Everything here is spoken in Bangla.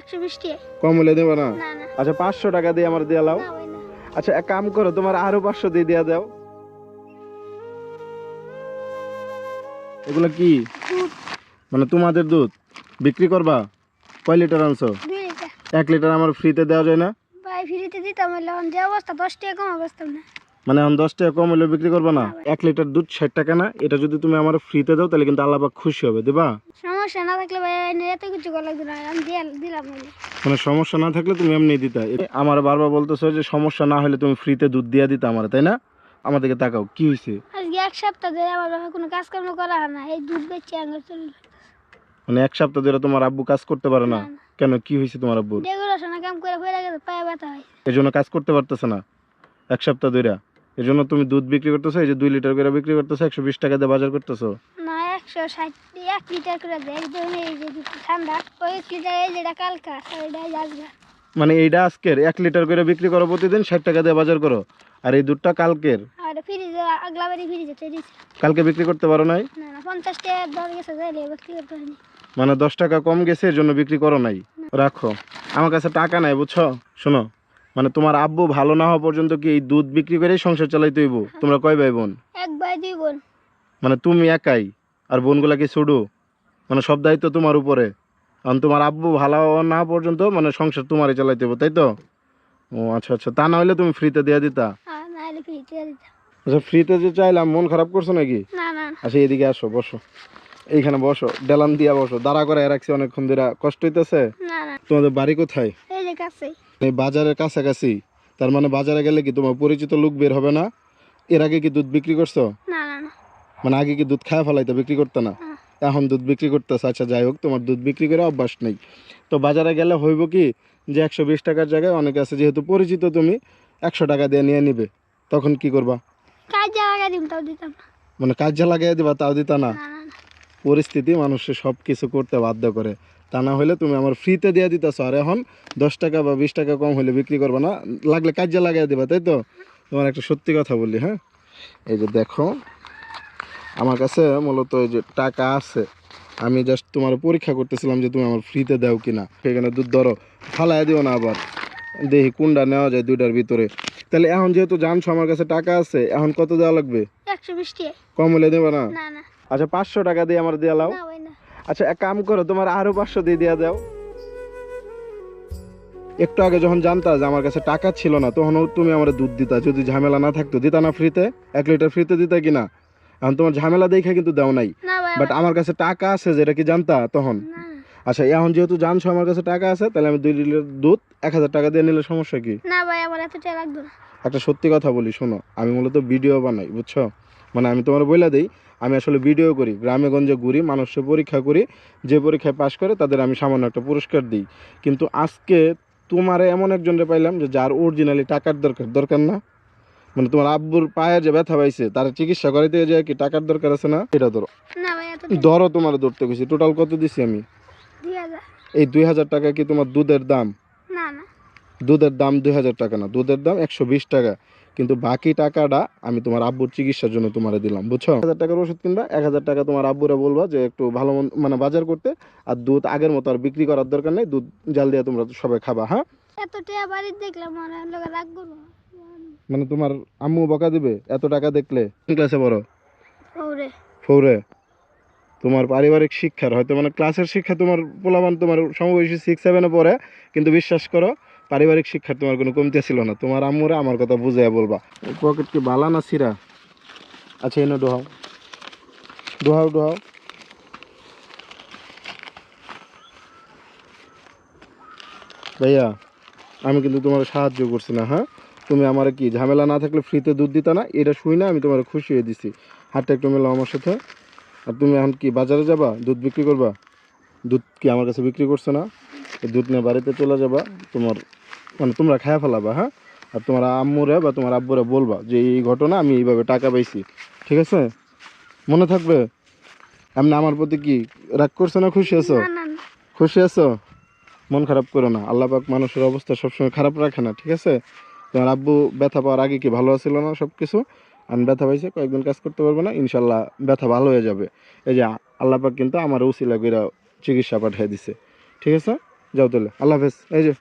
একশো দেবো না? আচ্ছা পাঁচশো টাকা দিয়ে আমার দিয়ে লাও। আচ্ছা এক কাম করো তোমার আরও পাঁচশো দিয়ে দেওয়া দাও। এগুলো কি? মানে তোমাদের দুধ? বিক্রি করবা? কয় লিটার আনছো? এক লিটার আমার ফ্রিতে দেওয়া যায় না? ভাই ফ্রিতে দিতাম এখন যে অবস্থা দশ টাকা কম অবস্থা না। মানে দশ টাকা কম হলে বিক্রি করবা না? এক লিটার দুধ ষাট টাকা না? এটা যদি তুমি আমার ফ্রিতে দাও তাহলে কিন্তু আল্লাহ খুশি হবে দেবা? সমস্যা না থাকলে ভাই এত কিছু করা লাগবে না। আমি দিলাম মানে সমস্যা না থাকলে তুমি এমনি দিতা। আমার বারবার বলতেছো যে সমস্যা না হলে তুমি ফ্রিতে দুধ দিয়ে দিতা আমার তাই না? আমার দিকে তাকাও কি হয়েছে আজকে এক সপ্তাহ ধরে আমার বাবা কোনো কাজকর্ম করা হয় না। এই দুধ বেচে আঙ্গুর চলে মানে এক সপ্তাহ ধরে তোমার আব্বু কাজ করতে পারে না। কেন? কি হয়েছে তোমার আব্বুর? ডেকোরেশনে কাম করে হয়ে গেছে পায়ে ব্যথা হয়। এই জন্য কাজ করতে পারতেছে না এক সপ্তাহ ধরে এই জন্য তুমি দুধ বিক্রি করতেছো এই যে দুই লিটার করে বিক্রি করতেছো একশো বিশ টাকা দিয়ে বাজার করতেছো। একশো ষাট এক লিটার করে দেয়। একদম এই যে ঠান্ডা ওই লিটার এই যেটা কালকা এটা আসবে। মানে এইটা আজকের এক লিটার করে বিক্রি করো প্রতিদিন ষাট টাকা দিয়ে বাজার করো। আর এই দুধটা কালকের? আর ফ্রিজে ফ্রিজে কালকে বিক্রি করতে পারো নাই? না না পঞ্চাশ টাকা দর গেছে যাইলে বিক্রি করতে মানে দশ টাকা কম গেছে এর জন্য বিক্রি করো নাই। রাখো। আমার কাছে টাকা নাই বুঝছ? শোনো মানে তোমার আব্বু ভালো না হওয়া পর্যন্ত কি এই দুধ বিক্রি করেই সংসার চালাইতে হইব? তোমরা কয় ভাই বোন? এক ভাই দুই বোন। মানে তুমি একাই? আর বোনগুলা কি ছোটো মানে সব দায়িত্ব তোমার উপরে। কারণ তোমার আব্বু ভালো না পর্যন্ত মানে সংসার তোমারই চালাইতে হবে তাই তো? ও আচ্ছা আচ্ছা। তা না হলে তুমি ফ্রিতে দিয়ে দিতা? দিতাম। আচ্ছা ফ্রিতে যে চাইলাম মন খারাপ করছ নাকি? না না আচ্ছা এদিকে আসো বসো। এইখানে বসো ডেলান দিয়া বসো। দাঁড়া করে রাখছি অনেকক্ষণ ধরে। কষ্ট হইতেছে? না না। তোমাদের বাড়ি কোথায়? এই যে কাছে। এই বাজারের কাছাকাছি। তার মানে বাজারে গেলে কি তোমার পরিচিত লোক বের হবে না? এর আগে কি দুধ বিক্রি করছ? না না। মানে আগে কি দুধ খায় ফেলাইতে বিক্রি করতে না। এখন দুধ বিক্রি করতেছে আচ্ছা যাই হোক তোমার দুধ বিক্রি করে অভ্যাস নেই। তো বাজারে গেলে হইব কি যে একশো বিশ টাকার জায়গায় অনেকে আছে যেহেতু পরিচিত তুমি একশো টাকা দিয়ে নিয়ে নিবে। তখন কি করবা? মানে কাজে লাগাই দিবা তাও দিতা না? পরিস্থিতি মানুষের সব কিছু করতে বাধ্য করে। তা না হলে তুমি আমার ফ্রিতে দিয়ে দিতেছো আর এখন দশ টাকা বা বিশ টাকা কম হলে বিক্রি করবে না। লাগলে কাজে লাগাই দিবা তাই তো? তোমার একটা সত্যি কথা বলি হ্যাঁ? এই যে দেখো আমার কাছে মূলত এই যে টাকা আছে আমি জাস্ট তোমার পরীক্ষা করতেছিলাম যে তুমি আমার ফ্রিতে দাও কিনা। সেখানে দুধ ধরো ফালাই দিও না আবার। দেখি কোনটা নেওয়া যায় দুইটার ভিতরে। তাহলে এখন যেহেতু জানছো আমার কাছে টাকা আছে এখন কত দেওয়া লাগবে? কম হলে দেবো না? না না। আচ্ছা পাঁচশো টাকা দিয়ে আমার দিয়ে লাও। না না। আচ্ছা এক কাম করো তোমার আরও পাঁচশো দিয়ে দেওয়া দাও। একটু আগে যখন জানতা যে আমার কাছে টাকা ছিল না তখন তুমি আমার দুধ দিতা। যদি ঝামেলা না থাকতো দিতা না ফ্রিতে এক লিটার ফ্রিতে দিতা কিনা? এখন তোমার ঝামেলা দেখে কিন্তু দাও নাই। বাট আমার কাছে টাকা আছে যেটা কি জানতা তখন? আচ্ছা এখন যেহেতু জানছো আমার কাছে টাকা আছে তাহলে আমি দুই লিটার দুধ এক হাজার টাকা দিয়ে নিলে সমস্যা কি? না ভাই আমার এত টাকা লাগবে না। একটা সত্যি কথা বলি শোনো আমি মূলত ভিডিও বানাই বুঝছ? মানে আমি তোমার বইলা দিই আমি আসলে ভিডিও করি গ্রামে গঞ্জে ঘুরি মানুষের পরীক্ষা করি যে পরীক্ষায় পাশ করে তাদের আমি সামান্য একটা পুরস্কার দিই। কিন্তু আজকে তোমারে এমন একজনরে পাইলাম যে যার অরিজিনালি টাকার দরকার দরকার না। মানে তোমার আব্বুর পায়ের যে ব্যথা পাইছে তার চিকিৎসা করাইতে যে কি টাকার দরকার আছে না? এটা ধরো। ধরো তোমার ধরতে গেছি টোটাল কত দিছি আমি? এই দুই হাজার টাকা কি তোমার দুধের দাম? দুধের দাম দুই হাজার টাকা না। দুধের দাম একশো বিশ টাকা। কিন্তু বাকি টাকাটা আমি তোমার আব্বুর চিকিৎসার জন্য তোমারে দিলাম বুঝছ? হাজার টাকার ওষুধ কিনবা এক হাজার টাকা তোমার আব্বুরা বলবা যে একটু ভালো মানে বাজার করতে আর দুধ আগের মতো আর বিক্রি করার দরকার নেই দুধ জাল দিয়ে তোমরা সবাই খাবা হ্যাঁ? এত টাকা বাড়িতে দেখলাম রাগ করব মানে তোমার আম্মু বকা দিবে? এত টাকা দেখলে? ক্লাসে পড়ো? ফৌরে। তোমার পারিবারিক শিক্ষার হয়তো মানে ক্লাসের শিক্ষা তোমার পোলাবান তোমার সমবয়সী সিক্স সেভেনে পড়ে কিন্তু বিশ্বাস করো পারিবারিক শিক্ষার তোমার কোনো কমতি ছিল না। তোমার আম্মুরা আমার কথা বুঝাইয়া বলবা। পকেট কি বালা না সিরা আচ্ছা এনে ডোহাও ডোহাও ডোহাও ভাইয়া আমি কিন্তু তোমার সাহায্য করছি না হ্যাঁ? তুমি আমার কি ঝামেলা না থাকলে ফ্রিতে দুধ দিতা না? এটা শুই না আমি তোমার খুশি হয়ে দিছি। হাতটা একটু মেলাও আমার সাথে। আর তুমি এখন কি বাজারে যাবা? দুধ বিক্রি করবা? দুধ কি আমার কাছে বিক্রি করছ না? দুধ নিয়ে বাড়িতে চলে যাবা তোমার মানে তোমরা খায়া ফেলাবা হ্যাঁ? আর তোমার আম্মুরা বা তোমার আব্বুরা বলবা যে এই ঘটনা আমি এইভাবে টাকা পাইছি। ঠিক আছে? মনে থাকবে? এমনি আমার প্রতি কি রাগ করছ না খুশি আছো? খুশি আছো? মন খারাপ করো না। আল্লাহ পাক মানুষের অবস্থা সবসময় খারাপ রাখে না ঠিক আছে? তোমার আব্বু ব্যথা পাওয়ার আগে কি ভালো ছিল না সব কিছু আমি ব্যথা পাইছে, কয়েকদিন কাজ করতে পারব না, ইনশাল্লাহ ব্যথা ভালো হয়ে যাবে। এই যে আল্লাপাক কিন্তু আমার উচিলা করে চিকিৎসা পাঠিয়ে দিছে। ঠিক আছে? যাও তাহলে, আল্লাহ হাফেজ। এই যে